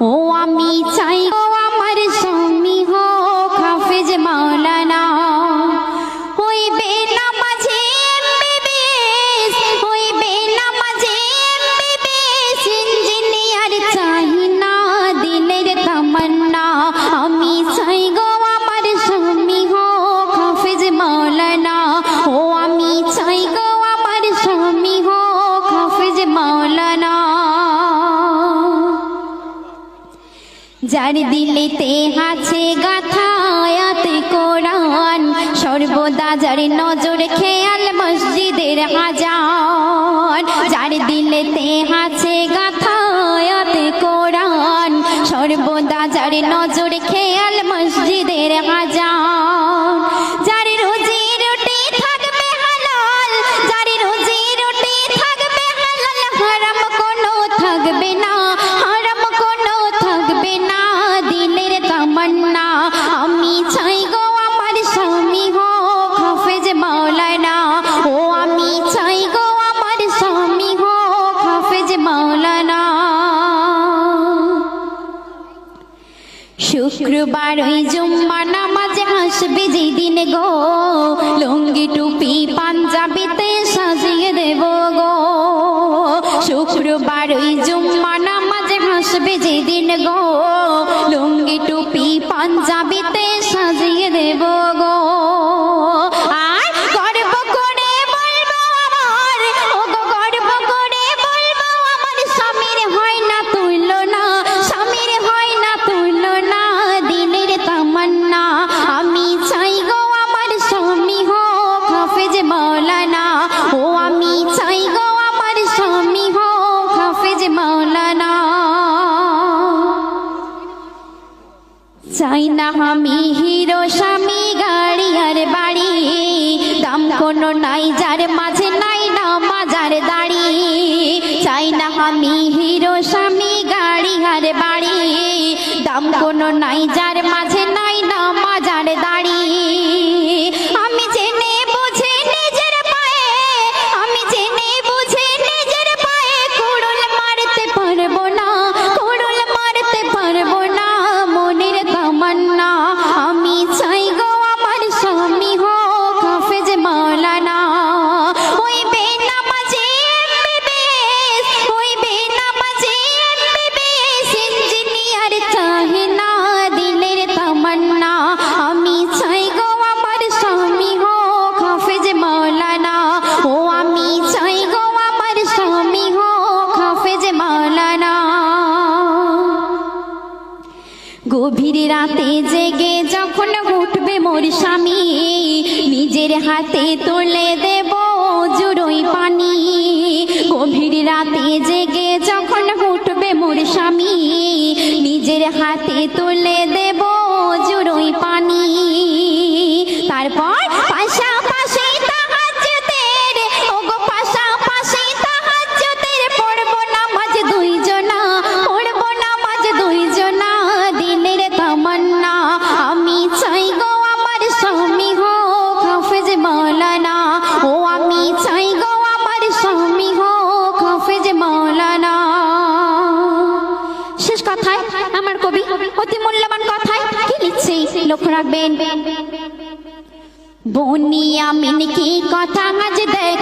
ও আমি চাই ও যার দিলেতে আছে গাথায়াতে কোরআন, সর্বদা যার নজর খেয়াল মসজিদের আজান যার দিলেতে আছে গাথায়াত কোরআন, সর্বদা যার নজর শুক্রবার ওই জুম্মা নামাজে আসবে যেদিন গো। লুঙ্গি, টুপি, পাঞ্জাবিতে সাজিয়ে দেব গো। শুক্রবার ওই জুম্মা নামাজে আসবে যেদিন গো। লুঙ্গি, টুপি পাঞ্জাবিতে মাওলানা ও আমি চাই গো আমার স্বামী হোক হাফেজ মাওলানা চাই না আমি হিরো স্বামী, গাড়ি আর বাড়ি। দাম কোনো নাই, যার মাঝে নাই না মাজার দাড়ি। চাই না আমি হিরো স্বামী, গাড়ি আর বাড়ি। দাম কোনো নাই, যার মাঝে গভীর রাতে জেগে যখন উঠবে মোর স্বামী, নিজের হাতে তুলে দেব জুড়োই পানি। গভীর রাতে জেগে যখন উঠবে মোর স্বামী, নিজের হাতে তুলে দেব জুড়োই পানি। তারপর অতি মূল্যবান কথায় কি লিখছি? লক্ষ্য রাখবেন। বনিয়ামিন কি কথা আজ দেখো